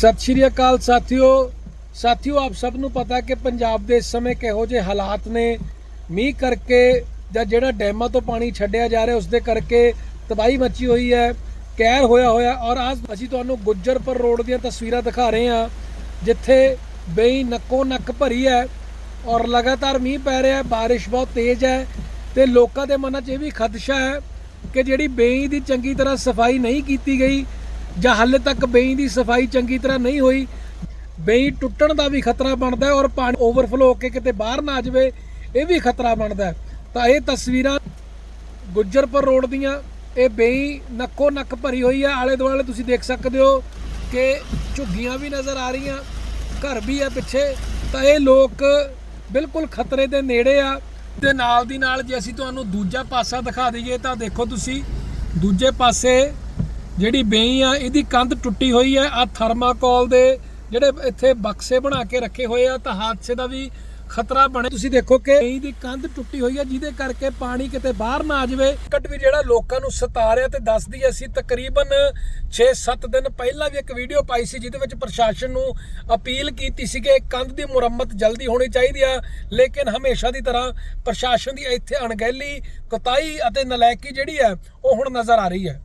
ਸਤਿ ਸ਼੍ਰੀ ਅਕਾਲ ਸਾਥੀਓ। ਸਾਥੀਓ, ਆਪ ਸਭ ਨੂੰ ਪਤਾ ਕਿ ਪੰਜਾਬ ਦੇ ਇਸ ਸਮੇਂ ਕਿਹੋ ਜਿਹੇ ਹਾਲਾਤ ਨੇ। ਮੀਂਹ ਕਰਕੇ ਜਾਂ ਜਿਹੜਾ ਡੈਮਾਂ ਤੋਂ ਪਾਣੀ ਛੱਡਿਆ ਜਾ ਰਿਹਾ ਉਸ ਦੇ ਕਰਕੇ ਤਬਾਹੀ ਮੱਚੀ ਹੋਈ ਹੈ ਕਹਿਰ ਹੋਇਆ ਹੋਇਆ। ਔਰ ਅੱਜ ਅਸੀਂ ਤੁਹਾਨੂੰ ਗੁੱਜਰਪੁਰ ਰੋਡ ਦੀਆਂ ਤਸਵੀਰਾਂ ਦਿਖਾ ਰਹੇ ਹਾਂ, ਜਿੱਥੇ ਬਈ ਨੱਕੋ ਨੱਕ ਭਰੀ ਹੈ ਔਰ ਲਗਾਤਾਰ ਮੀਂਹ ਪੈ ਰਿਹਾ ਹੈ, ਬਾਰਿਸ਼ ਬਹੁਤ ਤੇਜ਼ ਹੈ ਤੇ ਲੋਕਾਂ ਦੇ ਮਨਾਂ 'ਚ ਇਹ ਵੀ ਖਦਸ਼ਾ ਹੈ ਕਿ ਜਿਹੜੀ ਬੇਈ ਦੀ ਚੰਗੀ ਤਰ੍ਹਾਂ ਸਫ਼ਾਈ ਨਹੀਂ ਕੀਤੀ ਗਈ ਜਾਂ ਹਾਲੇ ਤੱਕ ਬੇਈ ਦੀ ਸਫ਼ਾਈ ਚੰਗੀ ਤਰ੍ਹਾਂ ਨਹੀਂ ਹੋਈ, ਬੇਈ ਟੁੱਟਣ ਦਾ ਵੀ ਖਤਰਾ ਬਣਦਾ ਔਰ ਪਾਣੀ ਓਵਰਫਲੋ ਹੋ ਕੇ ਕਿਤੇ ਬਾਹਰ ਨਾ ਆ ਜਾਵੇ, ਇਹ ਵੀ ਖਤਰਾ ਬਣਦਾ ਤਾਂ ਇਹ ਤਸਵੀਰਾਂ ਗੁੱਜਰਪੁਰ ਰੋਡ ਦੀਆਂ, ਇਹ ਬੇਈ ਨੱਕੋ ਨੱਕ ਭਰੀ ਹੋਈ ਆ ਆਲੇ ਦੁਆਲੇ ਤੁਸੀਂ ਦੇਖ ਸਕਦੇ ਹੋ ਕਿ ਝੁੱਗੀਆਂ ਵੀ ਨਜ਼ਰ ਆ ਰਹੀਆਂ, ਘਰ ਵੀ ਹੈ ਪਿੱਛੇ। ਤਾਂ ਇਹ ਲੋਕ ਬਿਲਕੁਲ ਖਤਰੇ ਦੇ ਨੇੜੇ ਆ। ਤੇ ਨਾਲ ਦੀ ਨਾਲ ਜੇ ਅਸੀਂ ਤੁਹਾਨੂੰ ਦੂਜਾ ਪਾਸਾ ਦਿਖਾ ਦਈਏ ਤਾਂ ਦੇਖੋ ਤੁਸੀਂ, ਦੂਜੇ ਪਾਸੇ ਜਿਹੜੀ ਬੇਈ ਆ, ਇਹਦੀ ਕੰਧ ਟੁੱਟੀ ਹੋਈ ਹੈ ਆ ਥਰਮਾਕੋਲ ਦੇ ਜਿਹੜੇ ਇੱਥੇ ਬਕਸੇ ਬਣਾ ਕੇ ਰੱਖੇ ਹੋਏ ਆ, ਤਾਂ ਹਾਦਸੇ ਦਾ ਵੀ ਖਤਰਾ ਬਣੇ। ਤੁਸੀਂ ਦੇਖੋ ਕਿ ਬੇਈ ਦੀ ਕੰਧ ਟੁੱਟੀ ਹੋਈ ਹੈ ਜਿਹਦੇ ਕਰਕੇ ਪਾਣੀ ਕਿਤੇ ਬਾਹਰ ਨਾ ਆ ਜਾਵੇ। ਕਟ ਵੀ ਜਿਹੜਾ ਲੋਕਾਂ ਨੂੰ ਸਤਾ ਰਿਹਾ ਤੇ ਦੱਸਦੀ ਅਸੀਂ ਤਕਰੀਬਨ 6-7 ਦਿਨ ਪਹਿਲਾਂ ਵੀ ਇੱਕ ਵੀਡੀਓ ਪਾਈ ਸੀ, ਜਿਹਦੇ ਵਿੱਚ ਪ੍ਰਸ਼ਾਸਨ ਨੂੰ ਅਪੀਲ ਕੀਤੀ ਸੀ ਕਿ ਕੰਧ ਦੀ ਮੁਰੰਮਤ ਜਲਦੀ ਹੋਣੀ ਚਾਹੀਦੀ ਆ। ਲੇਕਿਨ ਹਮੇਸ਼ਾ ਦੀ ਤਰ੍ਹਾਂ ਪ੍ਰਸ਼ਾਸਨ ਦੀ ਇੱਥੇ ਅਣਗਹਿਲੀ ਕੁਤਾਹੀ ਅਤੇ ਨਲਾਇਕੀ ਜਿਹੜੀ ਆ, ਉਹ ਹੁਣ ਨਜ਼ਰ ਆ ਰਹੀ ਹੈ।